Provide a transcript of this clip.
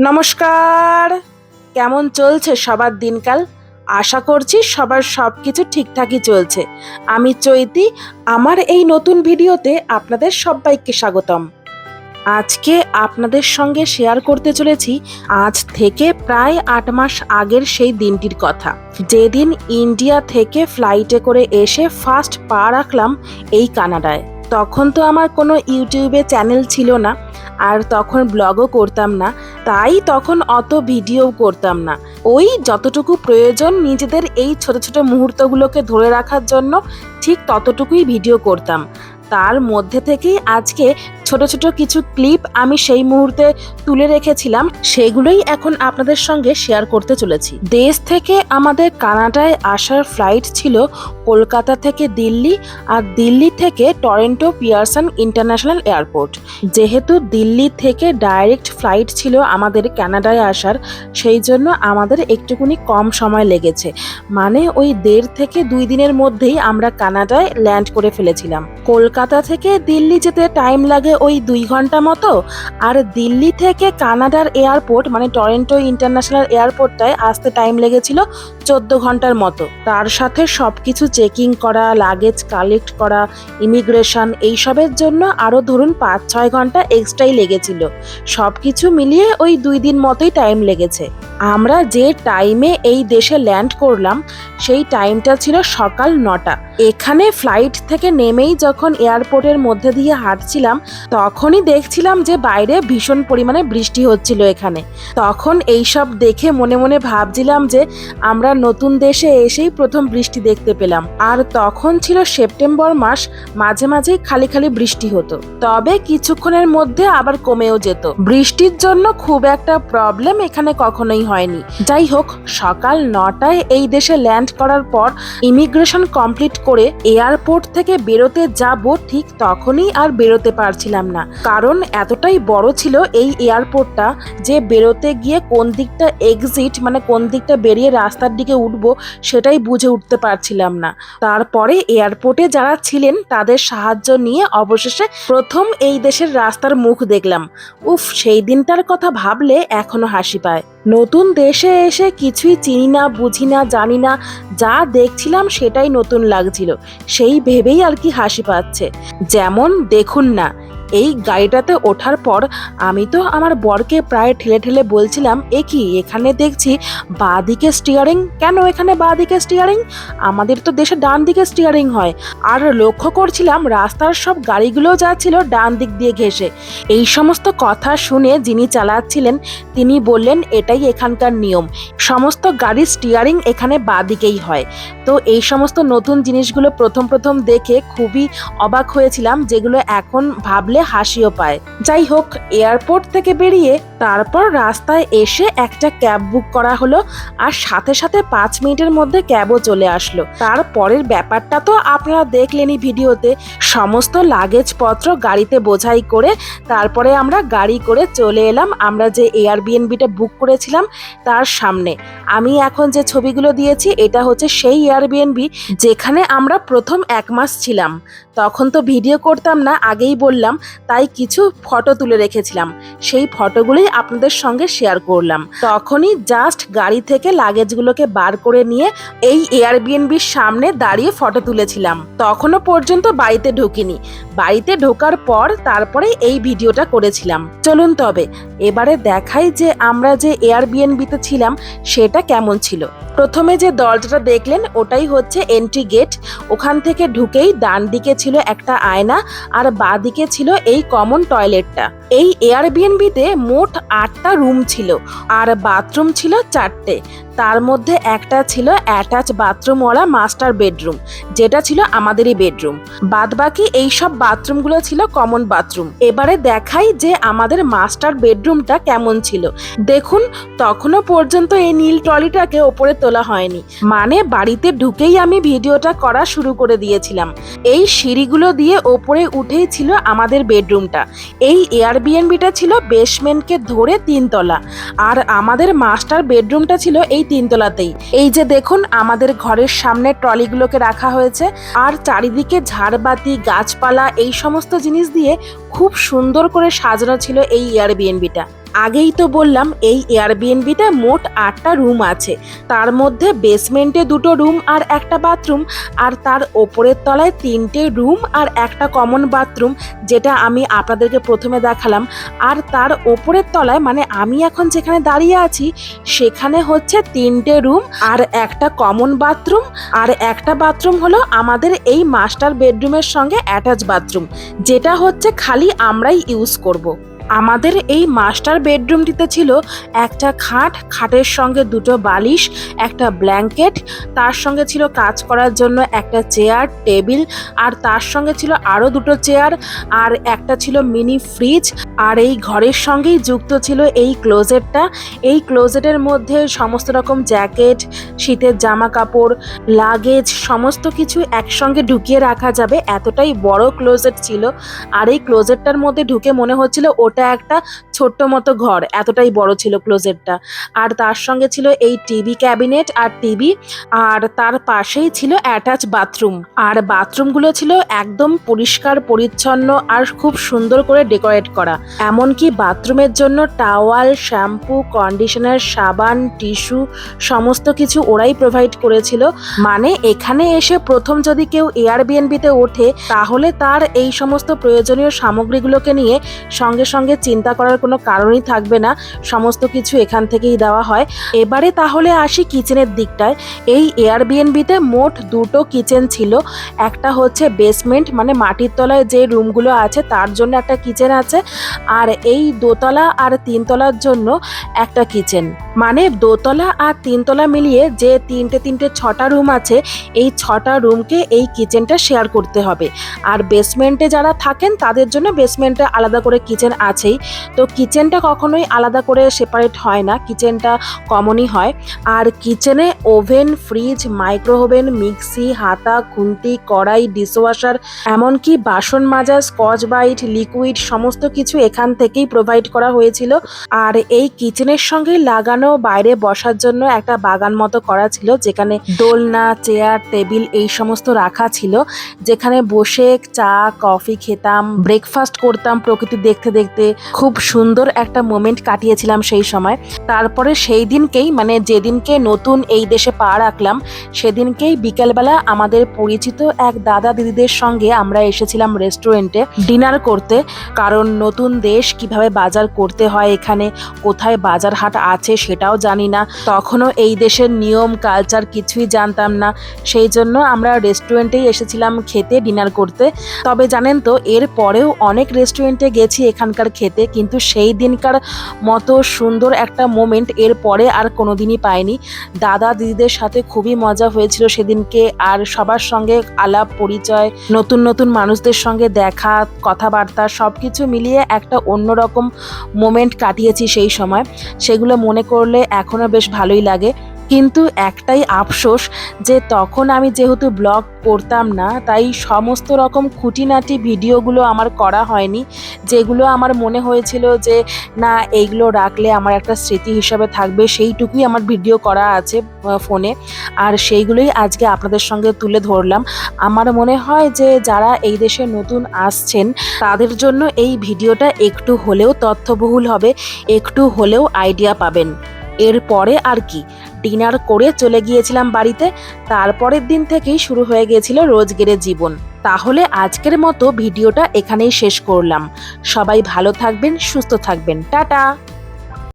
নমস্কার। কেমন চলছে সবার দিনকাল? আশা করছি সবার সব কিছু ঠিকঠাকই চলছে। আমি চৈতি, আমার এই নতুন ভিডিওতে আপনাদের সবাইকে স্বাগতম। আজকে আপনাদের সঙ্গে শেয়ার করতে চলেছি আজ থেকে প্রায় আট মাস আগের সেই দিনটির কথা। যেদিন ইন্ডিয়া থেকে ফ্লাইটে করে এসে ফার্স্ট পা রাখলাম এই কানাডায়। তখন তো আমার কোনো ইউটিউবে চ্যানেল ছিল না। আর তখন ব্লগও করতাম না, তাই তখন অত ভিডিও করতাম না। ওই যতটুকু প্রয়োজন নিজেদের এই ছোট ছোট মুহূর্তগুলোকে ধরে রাখার জন্য ঠিক ততটুকুই ভিডিও করতাম। তার মধ্যে থেকেই আজকে ছোট ছোট কিছু ক্লিপ আমি সেই মুহূর্তে তুলে রেখেছিলাম, সেগুলোই এখন আপনাদের সঙ্গে শেয়ার করতে চলেছি। দেশ থেকে আমাদের কানাডায় আসার ফ্লাইট ছিল কলকাতা থেকে দিল্লি আর দিল্লি থেকে টরেন্টো পিয়ারসন ইন্টারন্যাশনাল এয়ারপোর্ট। যেহেতু দিল্লি থেকে ডাইরেক্ট ফ্লাইট ছিল আমাদের কানাডায় আসার, সেই জন্য আমাদের একটুকুনি কম সময় লেগেছে। মানে ওই দেড় থেকে দুই দিনের মধ্যেই আমরা কানাডায় ল্যান্ড করে ফেলেছিলাম। কলকাতা থেকে দিল্লি যেতে টাইম লাগে ওই দুই ঘণ্টা মতো। আর দিল্লি থেকে কানাডার এয়ারপোর্ট মানে টরেন্টো ইন্টারন্যাশনাল এয়ারপোর্টটায় আসতে টাইম লেগেছিল চোদ্দ ঘণ্টার মতো। তার সাথে সব কিছু চেকিং করা, লাগেজ কালেক্ট করা, ইমিগ্রেশন এইসবের জন্য আরও ধরুন পাঁচ, ছয় ঘণ্টা এক্সট্রাই লেগেছিল। সব কিছু মিলিয়ে ওই দুই দিন মতোই টাইম লেগেছে। আমরা যে টাইমে এই দেশে ল্যান্ড করলাম, সেই টাইমটা ছিল সকাল নটা। এখানে ফ্লাইট থেকে নেমেই যখন এয়ারপোর্টের মধ্যে দিয়ে হাঁটছিলাম, তখনই দেখছিলাম যে বাইরে ভীষণ পরিমাণে বৃষ্টি হচ্ছিল এখানে। তখন এইসব দেখে মনে মনে ভাবছিলাম যে আমরা নতুন দেশে এসেই প্রথম বৃষ্টি দেখতে পেলাম। আর তখন ছিল সেপ্টেম্বর মাস, মাঝে মাঝেই খালি খালি বৃষ্টি হতো। তবে কিছুক্ষণের মধ্যে আবার কমেও যেত। বৃষ্টির জন্য খুব একটা প্রবলেম এখানে কখনোই হয়নি। যাই হোক, সকাল নটায় এই দেশে ল্যান্ড করার পর ইমিগ্রেশন কমপ্লিট করে এয়ারপোর্ট থেকে বেরোতে যাব ঠিক তখনই আর বেরোতে পারছিলাম না। কারণ এতটাই বড় ছিল এই এয়ারপোর্টটা যে বেরোতে গিয়ে কোন দিকটা এক্সিট মানে কোন দিকটা বেরিয়ে রাস্তার দিকে উঠব সেটাই বুঝে উঠতে পারছিলাম না। তারপরে এয়ারপোর্টে যারা ছিলেন তাদের সাহায্য নিয়ে অবশেষে প্রথম এই দেশের রাস্তার মুখ দেখলাম। উফ, সেই দিনটার কথা ভাবলে এখনও হাসি পায়। নতুন দেশে এসে কিছুই চিনি না, বুঝি না, জানি না, যা দেখছিলাম সেটাই নতুন লাগছিল। সেই ভেবেই আর কি হাসি পাচ্ছে। যেমন দেখুন না এই গাড়িটাতে ওঠার পর আমি তো আমার বরকে প্রায় ঠেলে ঠেলে বলছিলাম, এ কি, এখানে দেখছি বাঁ দিকে স্টিয়ারিং কেন এখানে বাঁ দিকে স্টিয়ারিং আমাদের তো দেশে ডান দিকে স্টিয়ারিং হয়। আর লক্ষ্য করছিলাম রাস্তার সব গাড়িগুলো যাচ্ছিল ডান দিক দিয়ে ঘেসে এই সমস্ত কথা শুনে যিনি চালাচ্ছিলেন, তিনি বললেন, এটাই এখানকার নিয়ম। সমস্ত গাড়ির স্টিয়ারিং এখানে বাঁ দিকেই হয়। তো এই সমস্ত নতুন জিনিসগুলো প্রথম প্রথম দেখে খুবই অবাক হয়েছিলাম, যেগুলো এখন ভাবলে হাসিও পায়। যাই হোক এয়ারপোর্ট থেকে বেরিয়ে তারপর রাস্তায় এসে একটা ক্যাব বুক করা হলো আর সাথে সাথে পাঁচ মিনিটের মধ্যে ক্যাবও চলে আসলো। তারপরের ব্যাপারটা তো আপনারা দেখলেনই ভিডিওতে। সমস্ত লাগেজপত্র গাড়িতে বোঝাই করে তারপরে আমরা গাড়ি করে চলে এলাম। আমরা যে এয়ারবিএনবিটা বুক করেছিলাম তার সামনে। আমি এখন যে ছবিগুলো দিয়েছি, এটা হচ্ছে সেই এয়ারবিএনবি যেখানে আমরা প্রথম এক মাস ছিলাম। তখন তো ভিডিও করতাম না, আগেই বললাম, তাই কিছু ফটো তুলে রেখেছিলাম। সেই ফটোগুলোই আপনাদের সঙ্গে শেয়ার করলাম। তখনই জাস্ট গাড়ি থেকে লাগেজগুলোকে বার করে নিয়ে এই এয়ারবিএনবির সামনে দাঁড়িয়ে ফটো তুলেছিলাম। তখনও পর্যন্ত বাড়িতে ঢুকিনি। বাড়িতে ঢোকার পর তারপরে এই ভিডিওটা করেছিলাম। চলুন তবে, এবারে দেখাই যে আমরা যে এয়ারবিএনবিতে ছিলাম, সেটা কেমন ছিল। প্রথমে যে দরজাটা দেখলেন, ওটাই হচ্ছে এন্ট্রি গেট ওখান থেকে ঢুকেই ডান দিকে ছিল একটা আয়না, আর বাঁ দিকে ছিল এই কমন টয়লেটটা এই এয়ারবিএনবিতে মোট আটটা রুম ছিল আর বাথরুম ছিল চারটে। তার মধ্যে একটা ছিল অ্যাটাচ বাথরুমওয়ালা মাস্টার বেডরুম, যেটা ছিল আমাদেরই বেডরুম। বাদ বাকি এইসব বাথরুমগুলো ছিল কমন বাথরুম। এবারে দেখাই যে আমাদের মাস্টার বেডরুমটা কেমন ছিল। দেখুন, তখনও পর্যন্ত এই নীল ট্রলিটাকে ওপরে তোলা হয়নি। মানে বাড়িতে ঢুকেই আমি ভিডিওটা করা শুরু করে দিয়েছিলাম। এই সিঁড়িগুলো দিয়ে ওপরে উঠেই ছিল আমাদের বেডরুমটা। এই এয়ারবিএনবিটা ছিল বেসমেন্টকে ধরে তিনতলা। আর আমাদের মাস্টার বেডরুমটা ছিল এই তিনতলাতেই। এই যে দেখুন, আমাদের ঘরের সামনে ট্রলিগুলোকে রাখা হয়েছে আর চারিদিকে ঝাড়বাতি, গাছপালা, এই সমস্ত জিনিস দিয়ে খুব সুন্দর করে সাজানো ছিল এই এয়ারবিএনবিটা আগেই তো বললাম, এই এয়ারবিএনবিতে মোট আটটা রুম আছে তার মধ্যে বেসমেন্টে দুটো রুম আর একটা বাথরুম আর তার ওপরের তলায় তিনটে রুম আর একটা কমন বাথরুম যেটা আমি আপনাদেরকে প্রথমে দেখালাম আর তার ওপরের তলায় মানে আমি এখন যেখানে দাঁড়িয়ে আছি, সেখানে হচ্ছে তিনটে রুম আর একটা কমন বাথরুম আর একটা বাথরুম হলো আমাদের এই মাস্টার বেডরুমের সঙ্গে অ্যাটাচ বাথরুম যেটা হচ্ছে খালি আমরাই ইউজ করব। আমাদের এই মাস্টার বেডরুমটিতে ছিল একটা খাট, খাটের সঙ্গে দুটো বালিশ, একটা ব্ল্যাঙ্কেট, তার সঙ্গে ছিল কাজ করার জন্য একটা চেয়ার, টেবিল, আর তার সঙ্গে ছিল আরও দুটো চেয়ার, আর একটা ছিল মিনি ফ্রিজ, আর এই ঘরের সঙ্গেই যুক্ত ছিল এই ক্লোজেটটা। এই ক্লোজেটের মধ্যে সমস্ত রকম জ্যাকেট, শীতের জামা কাপড় লাগেজ, সমস্ত কিছু একসঙ্গে ঢুকিয়ে রাখা যাবে। এতটাই বড় ক্লোজেট ছিল। আর এই ক্লোজেটটার মধ্যে ঢুকে মনে হচ্ছিল ওটা একটা ছোট্ট মতো ঘর, এতটাই বড় ছিল ক্লোজেটটা আর তার সঙ্গে ছিল এই টিভি ক্যাবিনেট আর টিভি আর তার পাশেই ছিল অ্যাটাচ বাথরুম আর বাথরুমগুলো ছিল একদম পরিষ্কার, পরিচ্ছন্ন আর খুব সুন্দর করে ডেকোরেট করা। এমনকি বাথরুমের জন্য টাওয়াল শ্যাম্পু কন্ডিশনার সাবান টিস্যু সমস্ত কিছু ওরাই প্রোভাইড করেছিল। মানে এখানে এসে প্রথম যদি কেউ এয়ারবিএনবিতে ওঠে, তাহলে তার এই সমস্ত প্রয়োজনীয় সামগ্রীগুলোকে নিয়ে সঙ্গে সঙ্গে চিন্তা করার কোনো কারণই থাকবে না। সমস্ত কিছু এখান থেকেই দেওয়া হয়। এবারে তাহলে আসি কিচেনের দিকটায়। এই এয়ারবিএনবিতে মোট দুটো কিচেন ছিল। একটা হচ্ছে বেসমেন্ট মানে মাটির তলায় যে রুমগুলো আছে, তার জন্য একটা কিচেন আছে। আর এই দোতলা আর তিনতলার জন্য একটা কিচেন। মানে দোতলা আর তিনতলা মিলিয়ে যে তিনটে তিনটে ছটা রুম আছে, এই ছটা রুমকে এই কিচেনটা শেয়ার করতে হবে। আর বেসমেন্টে যারা থাকেন, তাদের জন্য বেসমেন্টে আলাদা করে কিচেন আছেই। তো কিচেনটা কখনোই আলাদা করে সেপারেট হয় না কিচেনটা কমনই হয়। আর কিচেনে ওভেন ফ্রিজ মাইক্রোওভেন মিক্সি হাতা, খুন্তি, কড়াই ডিশওয়াশার এমনকি বাসন মাজা স্কচ বাইট লিকুইড সমস্ত কিছু এখান থেকেই প্রোভাইড করা হয়েছিল। আর এই কিচেনের সঙ্গে লাগানো, বাইরে বসার জন্য একটা বাগান মতো করা ছিল, যেখানে দোলনা চেয়ার টেবিল এই সমস্ত রাখা ছিল। যেখানে বসে চা কফি খেতাম ব্রেকফাস্ট করতাম প্রকৃতি দেখতে দেখতে। খুব সুন্দর একটা মোমেন্ট কাটিয়েছিলাম সেই সময়। তারপরে সেই দিনকেই মানে যেদিনকে নতুন এই দেশে পা রাখলাম, সেদিনকেই বিকেলবেলা আমাদের পরিচিত এক দাদা দিদিদের সঙ্গে আমরা এসেছিলাম রেস্টুরেন্টে ডিনার করতে। কারণ নতুন দেশ কীভাবে বাজার করতে হয়, এখানে কোথায় বাজার হাট আছে সেটাও জানি না। তখনও এই দেশের নিয়ম কালচার কিছুই জানতাম না। সেই জন্য আমরা রেস্টুরেন্টেই এসেছিলাম খেতে ডিনার করতে। তবে জানেন তো এর পরেও অনেক রেস্টুরেন্টে গেছি, এখানকার খেতে, কিন্তু সেই দিনকার মতো সুন্দর একটা মোমেন্ট এর পরে আর কোনোদিনই পাইনি দাদা দিদিদের সাথে খুবই মজা হয়েছিল সেদিনকে, আর সবার সঙ্গে আলাপ, পরিচয়, নতুন নতুন মানুষদের সঙ্গে দেখা, কথাবার্তা সব কিছু মিলিয়ে একটা অন্যরকম মোমেন্ট কাটিয়েছি সেই সময়। সেগুলো মনে করলে এখনও বেশ ভালোই লাগে। কিন্তু একটাই আফসোস যে তখন আমি যেহেতু ব্লগ করতাম না, তাই সমস্ত রকম খুঁটিনাটি ভিডিওগুলো আমার করা হয়নি, যেগুলো আমার মনে হয়েছিল যে, না এইগুলো রাখলে আমার একটা স্মৃতি হিসাবে থাকবে। সেইটুকুই আমার ভিডিও করা আছে ফোনে। আর সেইগুলোই আজকে আপনাদের সঙ্গে তুলে ধরলাম। আমার মনে হয় যে, যারা এই দেশে নতুন আসছেন, তাদের জন্য এই ভিডিওটা একটু হলেও তথ্যবহুল হবে, একটু হলেও আইডিয়া পাবেন। এরপরে আর কি। ডিনার করে চলে গিয়েছিলাম বাড়িতে, তারপরের দিন থেকেই শুরু হয়ে গিয়েছিল রোজগেরে জীবন। তাহলে আজকের মতো ভিডিওটা এখানেই শেষ করলাম। সবাই ভালো থাকবেন, সুস্থ থাকবেন। টাটা!